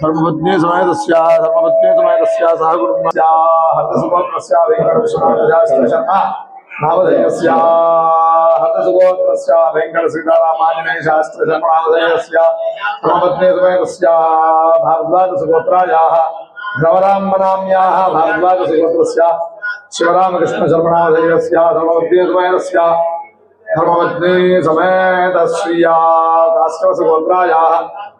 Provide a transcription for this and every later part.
अभिवृद्धियार्थम् काष्ठपसगोत्रस्य वेङ्कटरमणेश्वराधर्गवीरशर्मणोदयस्य धर्मपत्नीसमेतस्य धर्मपत्नीसमेतस्य धर्मपत्नीसमेतस्य सह कुटुम्बस्य हन्तसुगोत्रस्य वेङ्कटविश्वनाथशास्त्रशर्मा नामधेयस्य हतसुगोत्रस्य वेङ्कटसीतारामाञ्जनेय शास्त्रशर्मणामधेयस्य धर्मपत्नीसमेतस्य भारद्वाजसुगोत्रायाः नवराम्बनाम्याः भारद्वाजसुगोत्रस्य धर्मपत्नी काष्ठवसगोत्रायाः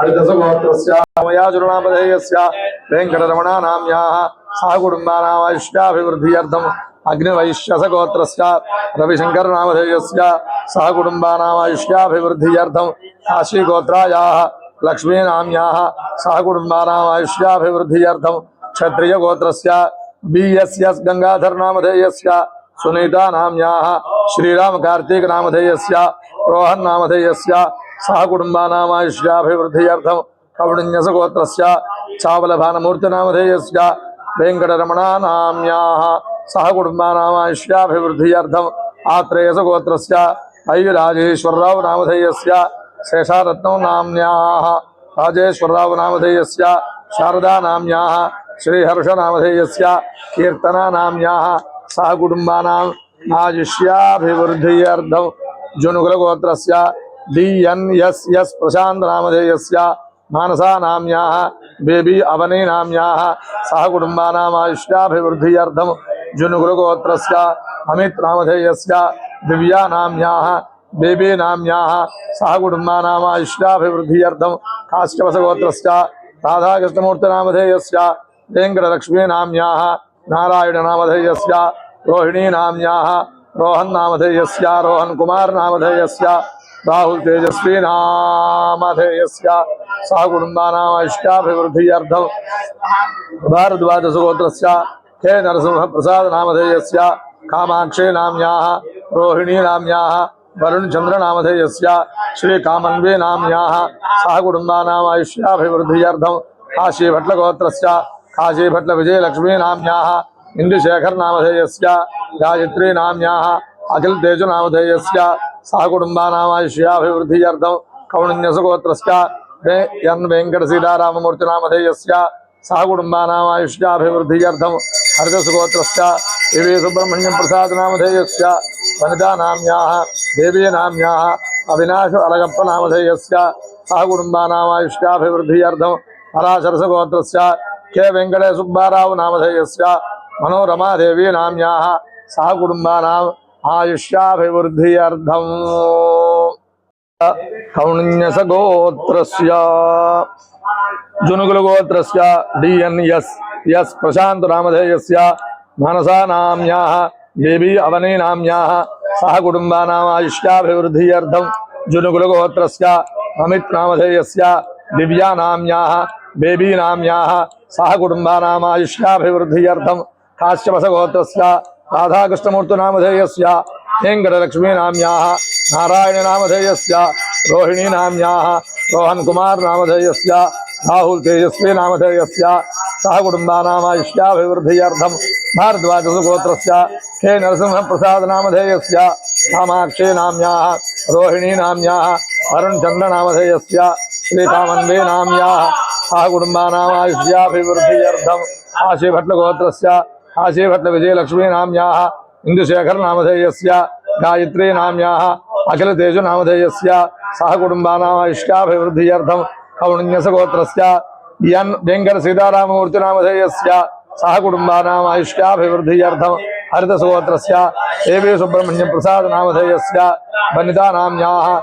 हरितसगोत्रस्य मयाजुरणामधेयस्य वेङ्कटरमणानाम्याः सह कुटुम्बानामायुष्याभिवृद्ध्यर्थम् अग्निवैश्यसगोत्रस्य रविशङ्करनामधेयस्य सह कुटुम्बानामायुष्याभिवृद्ध्यर्थम् काशीगोत्रायाः लक्ष्मीनाम्याः सह कुटुम्बानामायुष्याभिवृद्ध्यर्थम् क्षत्रियगोत्रस्य बी एस् एस् गङ्गाधरनामधेयस्य सुनीतानाम्याः श्रीरामकार्तिकनामधेयस्य रोहन्नामधेयस्य सह कुटुम्बानामायुष्याभिवृद्ध्यर्थम् कौण्डिन्यसगोत्रस्य चावलभानमूर्तिनामधेयस्य, वेङ्कटरमणानाम्याः सह कुटुम्बानामायुष्याभिवृद्ध्यर्थम् आत्रेयसगोत्रस्य अय्यराजेश्वरराव नामधेयस्य शेषारत्नौ नाम्न्याः राजेश्वरराव नामधेयस्य शारदा नाम्याः श्रीहर्षनामधेयस्य कीर्तना नाम्याः सह कुटुम्बानाम् आयुष्याभिवृद्ध्यर्थम् जुनुकुलगोत्रस्य D N S S Prashant नामधेयस्य Manasa नाम्याः बेबी अवनी नाम्याः सह कुटुम्बानाम् आयुष्याभिवृद्ध्यर्थम् जुनुकुलगोत्रस्य अमित नामधेयस्य दिव्या नाम्याः बेबी नाम्याः सह कुटुम्बानाम् आयुष्याभिवृद्ध्यर्थम् काश्यपसगोत्रस्य राधाकृष्णमूर्तिनामधेयस्य वेङ्कटलक्ष्मीनाम्याः नारायणनामधेयस्य रोहिणीनाम्याः रोहन्नामधेयस्य रोहन्कुमारनामधेयस्य राहुल तेजस्वी नामधेयस्य सह कुटुम्बानाम् आयुष्याभिवृद्ध्यर्थम् भारद्वाजसुगोत्रस्य हे नरसिंहप्रसादनामधेयस्य कामाक्षी नाम्याः रोहिणी नाम्याः वरुणचन्द्रनामधेयस्य श्रीकामन्वी नाम्याः सह कुटुम्बानाम् आयुष्याभिवृद्ध्यर्थम् काशीभट्लगोत्रस्य काशीभट्लविजयलक्ष्मी नाम्याः इन्दुशेखरनामधेयस्य गायत्री नाम्याः अखिलतेजनामधेयस्य सह कुटुम्बानाम् आयुष्याभिवृद्ध्यर्थम् कौण्डिन्यसगोत्रस्य वे एन् वेङ्कटसीताराममूर्तिनामधेयस्य सह कुटुम्बानाम् आयुष्याभिवृद्ध्यर्थम् हरितसुगोत्रस्य देवी सुब्रह्मण्यं प्रसादनामधेयस्य वनितानाम्याः देवी नाम्याः अविनाश अलगप्पनामधेयस्य सह कुटुम्बानाम् आयुष्याभिवृद्ध्यर्थम् पराशरसगोत्रस्य के वेङ्कटे सुब्बाराव नामधेयस्य आयुष्याभिवृद्ध्यर्थम् कौण्यसगोत्रस्य जुनुकुलगोत्रस्य डि एन् एस् एस् प्रशान्तनामधेयस्य मनसा नाम्याः बेबी अवनी नाम्याः सह कुटुम्बानाम् नामधेयस्य दिव्या नाम्याः बेबी नाम्याः सह कुटुम्बानाम् आयुष्याभिवृद्ध्यर्थम् काश्यपसगोत्रस्य राधाकृष्णमूर्तिनामधेयस्य वेङ्कटलक्ष्मीनाम्याः नारायणनामधेयस्य रोहिणीनाम्याः रोहन्कुमारनामधेयस्य राहुल तेजस्वी नामधेयस्य सह कुटुम्बानाम् आयुष्याभिवृद्ध्यर्थम् भारद्वाजसुगोत्रस्य हे नरसिंहप्रसादनामधेयस्य ఆశీభట్ల విజయలక్ష్మీ నామ్యా ఇందుశేఖర్ నామధేయస్య. గాయత్రీ నామ్యా అఖిల తేజు నామధేయస్య. సహ కుటుంబానామాయుష్యాభివృద్ధియర్థం కౌణ్యసగోత్రస్య ఎన్ వెంకట సీతారామమూర్తి నామధేయస్య. సహ కుటుంబానామాయుష్యాభివృద్ధియర్థం హరితసగోత్రస్య. దేవీ సుబ్రహ్మణ్యం ప్రసాద్ నామధేయస్య. వనితా నామ్యా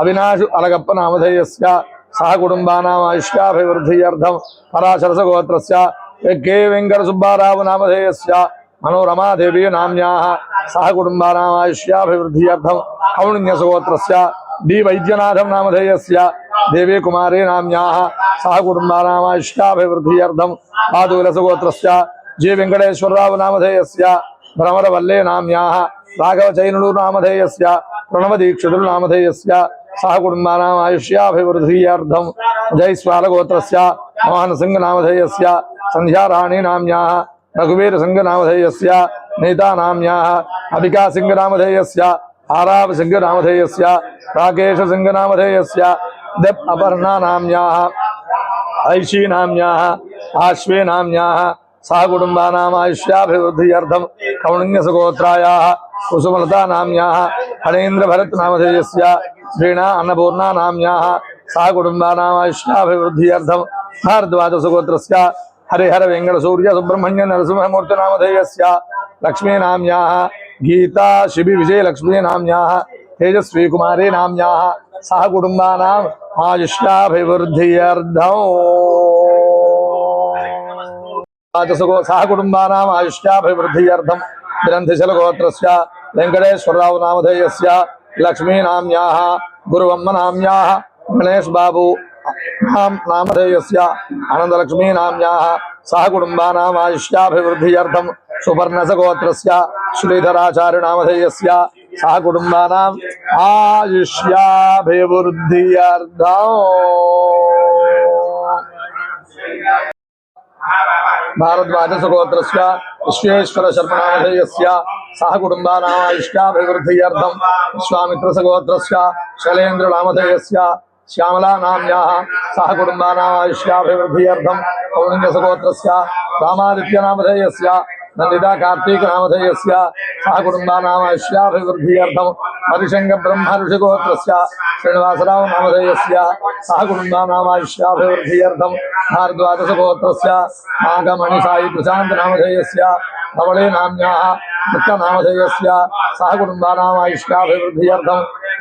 అవినాశు అలగప్ప నామధేయస్య. సహ కుటుంబానామాయుష్యాభివృద్ధియర్థం పరాశరసగోత్రస్య. కే వెంకటసుబ్బారావు నామధేయస్య. మనోరమాదేవి నామ్యాः సహ కుటుంబానామాయుష్యాభివృద్ధ్యర్థం కౌణిన్యసగోత్రస్య డి వైద్యనాథం నామధేయస్య. దేవీ కుమారీ నామ్యాः సహ కుటుంబానామాయుష్యాభివృద్ధ్యర్థం పాదులసగోత్రస్య జి వెంకటేశ్వరరావు నామధేయస్య. భ్రమరవల్లే నామ్యాः రాఘవచైనుడు నామధేయస్య. ప్రణవదీక్షితుడు నామధేయస్య. సహ కుటుంబానామాయుష్యాభివృద్ధ్యర్థం జై స్వాలగోత్రస్య మోహనసింగ్ నామధేయస్య. राघवचैनुलु नामधेयस्य प्रणवदीक्षितुलु नामधेयस्य सह कुटुम्बानाम् आयुष्याभिवृद्ध्यर्थं जयस्वालगोत्रस्य मोहनसिंहनामधेयस्य सन्ध्याराणी नाम्याः रघुवीरसिंहनामधेयस्य नीतानाम्याः अबिकासिंहनामधेयस्य, आरावसिंहनामधेयस्य, राकेशसिंहनामधेयस्य देप् अपर्णानाम्याः ऐशी नाम्याः आश्वे नाम्याः सह कुटुम्बानाम् आयुष्याभिवृद्ध्यर्थं कौण्यसगोत्रायाः कुसुमलता नाम्याः फणेन्द्रभरत् नामधेयस्य श्रीणा अन्नपूर्णा नाम्याः सह कुटुम्बानाम् आयुष्याभिवृद्ध्यर्थं भारद्वाजसगोत्रस्य हरिहर वेङ्कटसूर्य सुब्रह्मण्य नरसिंहमूर्ति नामधेयस्य। लक्ष्मीनाम्याः गीता, शिबि विजयलक्ष्मी नाम्याः तेजस्वी कुमारी नाम्याः सह कुटुम्बानाम् आयुष्याभिवृद्ध्यर्थम् राजसगो सह कुटुम्बानाम् आयुष्याभिवृद्ध्यर्थं ग्रन्थिशलगोत्रस्य वेङ्कटेश्वरराव नामधेयस्य। लक्ष्मीनाम्याः गुरुवम्मनाम्याः गणेश बाबू। नामधेयस्य आनन्दलक्ष्मीनाम्याः सह कुटुम्बानाम् आयुष्याभिवृद्ध्यर्थं सुपर्णसगोत्रस्य श्रीधराचार्यनामधेयस्य सह कुटुम्बानाम् आयुष्याभिवृद्ध्यर्थम्। भारद्वाजसगोत्रस्य विश्वेश्वरशर्मणामधेयस्य सह श्यामलानाम्याः सह कुटुम्बानामायुष्याभिवृद्ध्यर्थं कौणिन्यसगोत्रस्य रामादित्यनामधेयस्य नन्दिता कार्तीकनामधेयस्य सह कुटुम्बानामायुष्याभिवृद्ध्यर्थं हरिशङ्कब्रह्म ऋषिगोत्रस्य श्रीनिवासराव नामधेयस्य सह कुटुम्बानामायुष्याभिवृद्ध्यर्थं भारद्वादशगोत्रस्य नागमणिसाई प्रशान्तनामधेयस्य धवळे नाम्याः दत्तनामधेयस्य सह कुटुम्बानामायुष्याभिवृद्ध्यर्थं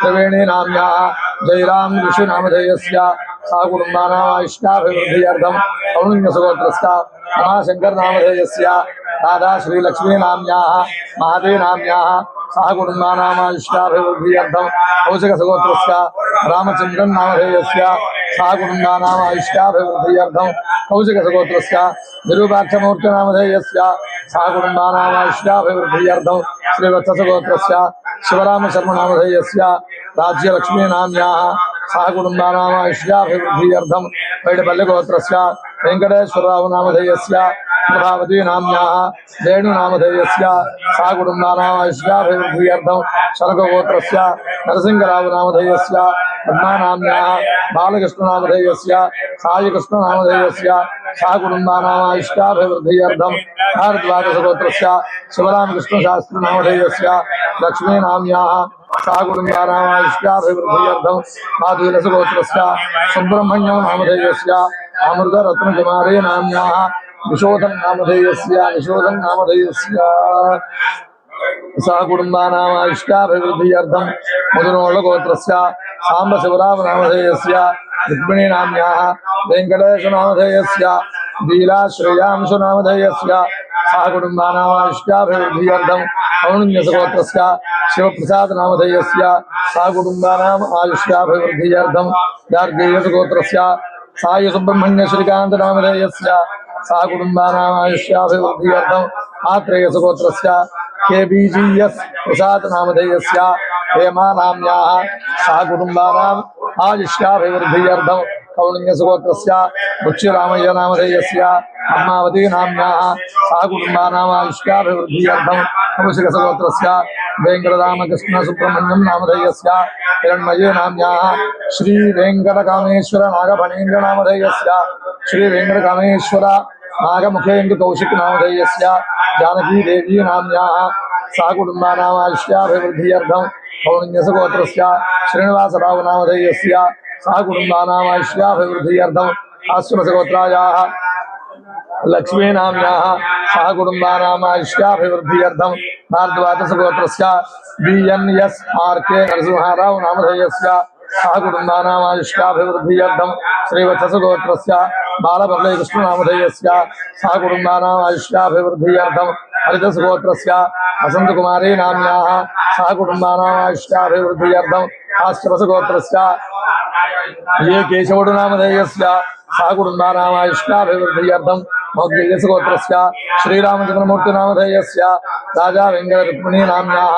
त्रिवेणी नाम्याः जयराम ऋषि नामधेयस्य सह कुटुम्बानामायुष्याभिवृद्ध्यर्थं कौण्यसगोत्रस्य रमाशङ्कर नामधेयस्य राधा श्रीलक्ष्मी नाम्याः महादेवी नाम्याः सह कुटुम्बानामायुष्याभिवृद्ध्यर्थं कौशिकसगोत्रस्य रामचन्द्रन् नामधेयस्य सह कुटुम्बानामायुष्याभिवृद्ध्यर्थं कौशिकसगोत्रस्य శివరామ శర్మ నామధేయస్య రాజ్యలక్ష్మీ నామ్యా సహ కుటుంబానామాయుష్యాభివృద్ధియర్థం వేడిపల్లి గోత్రస్య వెంకటేశ్వరరావు నామధేయస్య ప్రభావతి నామ్యా వేణు నామధేయస్య సహ కుటుంబానామాయుష్యాభివృద్ధియర్థం శరకగోత్రస్య నరసింహరావు నామధేయస్య పద్మానామ్యా బాలకృష్ణనామధేయస్య సాయికృష్ణనామధేయస్య कुटुम्बानामायुष्याभिवृद्ध्यर्थं भारद्वादशगोत्रस्य शिवरामकृष्णशास्त्रिनामधेयस्य लक्ष्मीनाम्याः सह कुटुम्बानामायुष्याभिवृद्ध्यर्थं माधुविलसगोत्रस्य सुब्रह्मण्यं नामधेयस्य अमृतरत्नकुमारी नाम्याः विशोधन नामधेयस्य विशोधन नामधेयस्य सह कुटुम्बानामायुष्याभिवृद्ध्यर्थं मधुनोळगोत्रस्य साम्बशिवराम नामधेयस्य रुक्मिणी नाम्याः वेङ्कटेशनामधेयस्य लीला श्रेयांशु नामधेयस्य सह कुटुम्बानामायुष्याभिवृद्ध्यर्थं कौण्यसगोत्रस्य शिवप्रसाद नामधेयस्य सह कुटुम्बानाम् आयुष्याभिवृद्ध्यर्थं गार्गेयसगोत्रस्य साय सुब्रह्मण्य श्रीकान्त नामधेयस्य सह कुटुम्बानाम् आयुष्याभिवृद्ध्यर्थम् आत्रेयसगोत्रस्य के बी जी एस् प्रसाद नामधेयस्य हेमा नाम्याः सह कुटुम्बानाम् आयुष्याभिवृद्ध्यर्थं कौण्यसुगोत्रस्य बुच्चिरामय्य नामधेयस्य पद्मावती नाम्याः सह कुटुम्बानाम् आयुष्याभिवृद्ध्यर्थं कौशिकसगोत्रस्य वेङ्कटरामकृष्ण सुब्रह्मण्यं नामधेयस्य हिरण्मये नाम्न्याः श्रीवेङ्कटकामेश्वर नागफणीन्द्र नामधेयस्य श्रीवेङ्कटकामेश्वर नागमुखेन्दु कौशिक नामधेयस्य जानकी देवी नाम्न्याः सा कुटुम्बानामायुष्याभिवृद्ध्यर्थं पौर्ण्यसगोत्रस्य श्रीनिवासराव नामधेयस्य सा कुटुम्बानामायुष्याभिवृद्ध्यर्थम् आश्रमसगोत्रायाः लक्ष्मीनाम्याः सह कुटुम्बानामायुष्याभिवृद्ध्यर्थं भारद्वादशगोत्रस्य बि एन् एस् आर् के नरसिंहराव नामधेयस्य सह कुटुम्बानामायुष्याभिवृद्ध्यर्थं श्रीवत्सगोत्रस्य बालबल्लकृष्णनामधेयस्य सह कुटुम्बानामायुष्याभिवृद्ध्यर्थं हरिदसगोत्रस्य वसन्तकुमारी नाम्याः सह कुटुम्बानामायुष्याभिवृद्ध्यर्थम् आश्रमसगोत्रस्य ये केशवडु नामधेयस्य सा कुटुम्बानामायुष्याभिवृद्ध्यर्थं मौद्गल्यसगोत्रस्य श्रीरामचन्द्रमूर्ति नामधेयस्य राजा वेङ्कटरुक्मिणी नाम्न्याः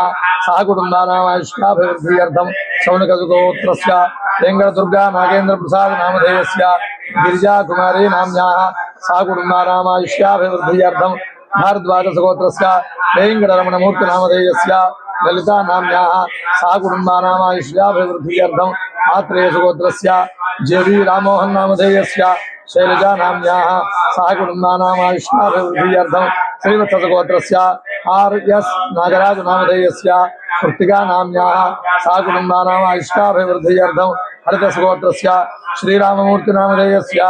सा कुटुम्बानामायुष्याभिवृद्ध्यर्थं शौनकसुगोत्रस्य वेङ्कटदुर्गा नागेन्द्रप्रसाद नामधेयस्य गिरिजाकुमारी नाम्न्याः सा कुटुम्बानामायुष्याभिवृद्ध्यर्थं भारद्वादशगोत्रस्य वेङ्कटरमणमूर्ति नामधेयस्य ललिता नाम्न्याः सा कुटुम्बानामायुष्याभिवृद्ध्यर्थम् आत्रेयसुगोत्रस्य जेवी रामोहन नामधेयस्य शैलजा नाम्न्याः सा कुटुम्बानामायुष्याभिवृद्ध्यर्थं श्रीवत्सगोत्रस्य आर् एस् नागराज नामधेयस्य कृत्तिका नाम्न्याः सा कुटुम्बानामायुष्याभिवृद्ध्यर्थं हरितसुगोत्रस्य श्रीराममूर्ति नामधेयस्य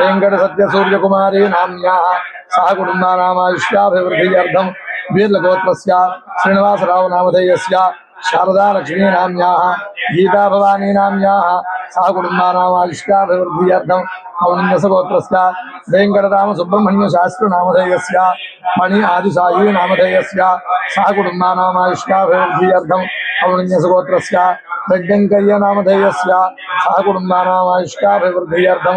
वेङ्कटसत्यसूर्यकुमारी नाम्न्याः सा कुटुम्बानामायुष्याभिवृद्ध्यर्थं वीर्लगोत्रस्य श्रीनिवासराव नामधेयस्य शारदा लक्ष्मी नाम्याः गीता भवानी नाम्याः सा कुटुम्बानामायुष्याभिवृद्ध्यर्थं कौण्यसगोत्रस्य वेङ्कटराम सुब्रह्मण्य शास्त्र नामधेयस्य मणि आदिसायी नामधेयस्य सा कुटुम्बानामायुष्याभिवृद्ध्यर्थं कौण्यसगोत्रस्य वेड्डङ्कय्य नामधेयस्य सा कुटुम्बानामायुष्याभिवृद्ध्यर्थं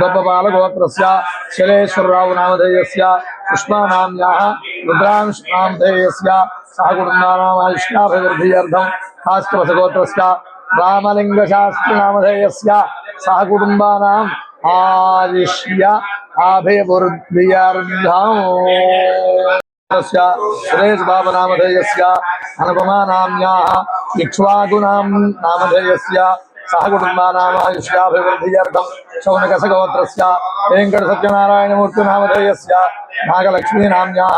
गोपबालगोत्रस्य शैलेश्वरराव नामधेयस्य पुष्पानाम्याः रुद्रांश नामधेयस्य सह कुटुम्बानाम् आयुष्याभिवृद्ध्यर्थं काष्टवसगोत्रस्य रामलिङ्गशास्त्री नामधेयस्य सह कुटुम्बानाम् आयुष्य अभिवृद्ध्यर्थम् तस्य सुरेश बाबु नामधेयस्य अनुपमा नाम्याः इक्ष्वाकुनां नामधेयस्य సహకుటుంబానామాయుష్యాభివృద్ధియర్థం శౌనకసగోత్రస్య వెంకట సత్యనారాయణమూర్తి నామధేయస్య నాగలక్ష్మీనామ్యాः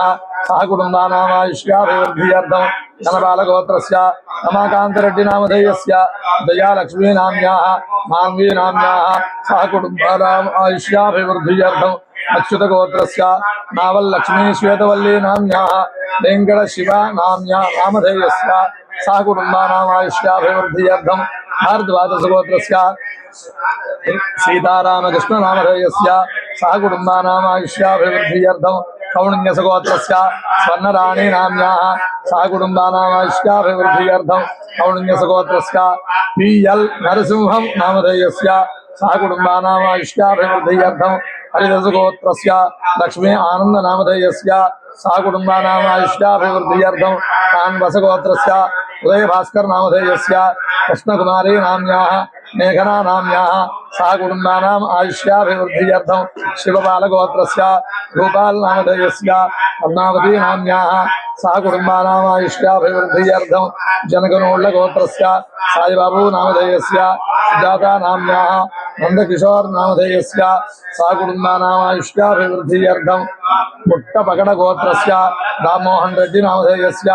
సహకుటుంబానామాయుష్యాభివృద్ధియర్థం కనబాలగోత్రస్య రమాకాంతరెడ్డి నామధేయస్య జయాలక్ష్మీనామ్యాः మాన్వీనామ్యాः సహకుటుంబానామాయుష్యాభివృద్ధియర్థం అచ్యుతగోత్రస్య నావల్లక్ష్మీ శ్వేతవల్లీ నామ్యాः వెంకటశివ నామ్యా నామధేయస్య సహకుటుంబానామాయుష్యాభివృద్ధియర్థం श्वेतवल्ली नाम्याः वेङ्कटशिव नाम्या नामधेयस्य सा कुटुम्बानामायुष्याभिवृद्ध्यर्थं भारद्वादशगोत्रस्य सीतारामकृष्णनामधेयस्य सा कुटुम्बानामायुष्याभिवृद्ध्यर्थं कौण्यसगोत्रस्य स्वर्णराणी नाम्याः सा कुटुम्बानामायुष्याभिवृद्ध्यर्थं कौण्यसगोत्रस्य पि एल् नरसिंहं नामधेयस्य सा कुटुम्बानामायुष्याभिवृद्ध्यर्थं हरिदसगोत्रस्य लक्ष्मी आनन्दनामधेयस्य सा कुटुम्बानामायुष्याभिवृद्ध्यर्थं कान्वसगोत्रस्य उदयभास्कर नामधेयस्य कृष्णकुमारी नाम्याः मेघना नाम्याः सा कुटुम्बानाम् आयुष्याभिवृद्ध्यर्थं शिवबालगोत्रस्य गोपाल नामधेयस्य पद्मावती नाम्याः सा कुटुम्बानाम् आयुष्याभिवृद्ध्यर्थं जनगनोळ्ळगोत्रस्य साईबाबू नामधेयस्य सुजाता नाम्याः नन्दकिशोर नामधेयस्य सा कुटुम्बानाम् आयुष्याभिवृद्ध्यर्थं मुट्टपकडगोत्रस्य राममोहन रेड्डी नामधेयस्य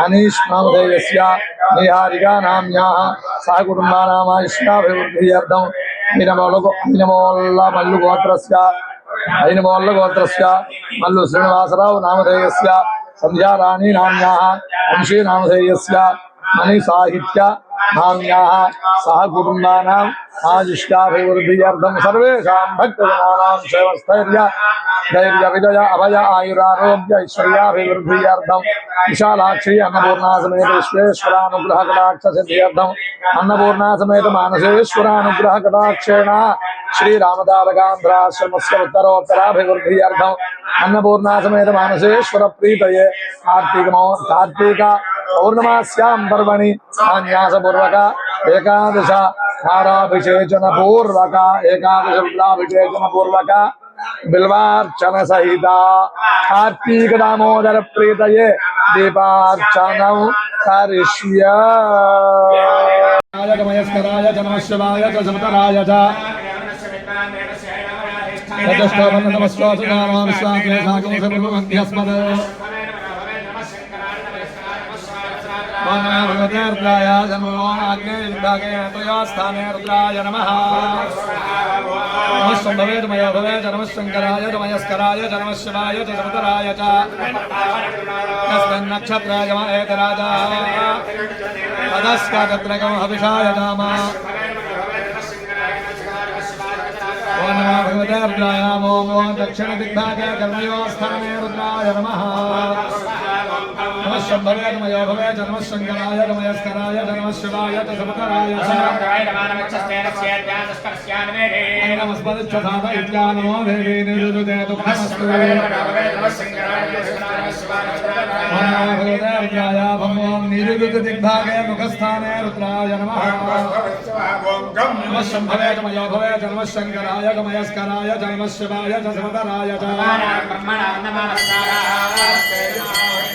మనీష్ నామధేయస్య నిహారిగా నామ్యా సహ కుటుంబానామాయుష్యాభివృద్ధియర్థం మినమోళ్ళ మినమోళ్ళ మల్లు గోత్రస్య ఐనమోళ్ళ గోత్రస్య మల్లు శ్రీనివాసరావు నామధేయస్య సంధ్యారాణి నామ్యా వంశీ నామధేయస్య मणिसाहित्य नाम्याः सह कुटुम्बानाम् आयुष्याभिवृद्ध्यर्थं सर्वेषां भक्तजनानां सेवस्थैर्य धैर्य, विजय, अभय, आयुरारोग्य ऐश्वर्याभिवृद्ध्यर्थं विशालाक्षी अन्नपूर्णा समेत विश्वेश्वरानुग्रह कटाक्ष सिद्ध्यर्थम् अन्नपूर्णा समेत मानसेश्वरानुग्रह कटाक्षेण श्रीरामदारकान्ध्राश्रमस्य उत्तरोत्तराभिवृद्ध्यर्थम् अन्नपूर्णा समेत मानसेश्वर प्रीतये कार्तिकमो कार्तिक पौर्णमास्यां पर्वणि सन्न्यासपूर्वक एकादश हाराभिषेचन पूर्वक एकादश रुद्राभिषेचन पूर्वक बिल्वार्चन सहित कार्तीक दामोदर प्रीतये दीपार्चनौ करिष्य गमयस्कराय च। नमः भगवते रुद्राय जन्मो आग्ने विभागे रुद्राय नमः। नमः शम्भवे मयो भवे नमः शङ्कराय च च, नमः शिवाय च समतराय च। तस्मिन्नक्षत्राय म एतराजा। तदस्य हविषाय नाम भगवते रुद्राय ॐ ॐ दक्षिणदिग्भागे कर्मयोस्थाने रुद्राय नमः। नमः शम्भवे मयो भवे च नमः शङ्कराय च। मयस्कराय च नमः शिवाय च समतराय च नमस्पतिच्छसाद इत्यानमो देवी निरुदे दुःखमस्तु। भगवते रुद्राय भमो निरुदे दिग्भागे मुखस्थाने रुद्राय नमः। नमः शम्भवे च मयो भवे च नमः शङ्कराय च मयस्कराय च। नमः शिवाय च समतराय च वरुणे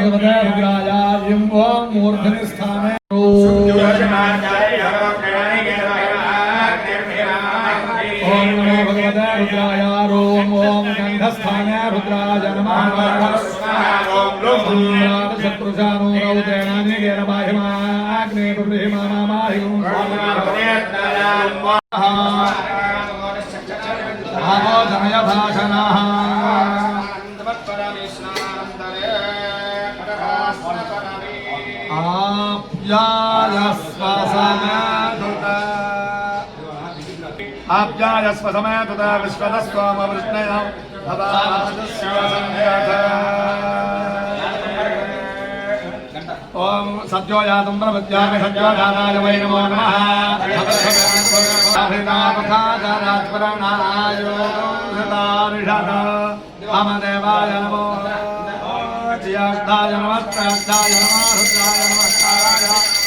रुद्राय यं ओम मूर्धनि स्थाने ओम नमो भगवते रुद्राय ओम ओम गन्धस्थाने रुद्राय नमः शत्रुषानो रौतेनानि गेरबाहिमाग्ने ब्रह्मामाहिं भावो आप्यायस्व समेतुत विश्वतस्त्वम वृष्णय ओम सत्यो यातुं प्रवृत्यामि सत्यो जाताय वै नमो नमः अमदेवाय नमो ज्येष्ठाय नमस्त्राय नमः रुद्राय नमस्काराय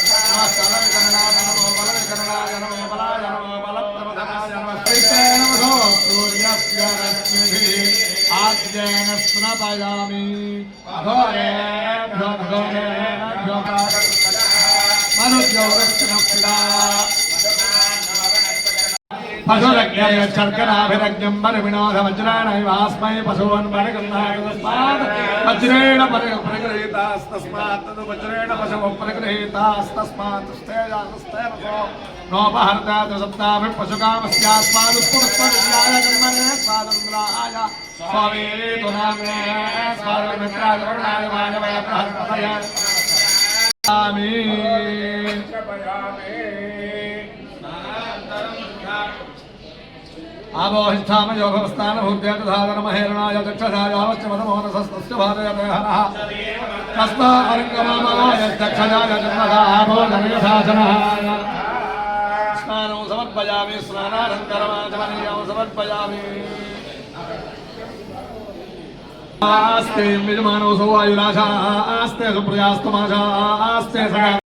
ప్రణపాయామి పశురజ్ఞర్కరాభిరజ్ఞం వర వినోద వజ్రాణైవాస్మై పశూన్ వజ్రేణ పరిగృహీతాస్తస్మాత్ వజ్రేణ పశవ పరిగృహీతాస్తస్మాత్ నోపహర్తాదు సప్తాభి పశుకామస్యాస్మాదు పురస్పర్యాయ కర్మణే స్వాతంత్రాః స్వామీతునామే స్వర్గమిత్రాకరుణాయమానమయ ప్రహస్తయ స్వామి. ఆమోహిష్టామ యోగవస్థాన భూద్యాధారణమహేరణాయ దక్షాయావచ్చ మదమోహనసస్తస్య భారయదేహనః తస్మా పరిక్రమామాయ దక్షాయ జన్మదా ఆమోదనయసాసనః స్నానం సమర్పయామి స్నానానంతరమాచమనీయం సమర్పయామి. ఆస్తే యమిదమానోసో వాయురాజా ఆస్తే సుప్రయాస్తమాజా ఆస్తే సగా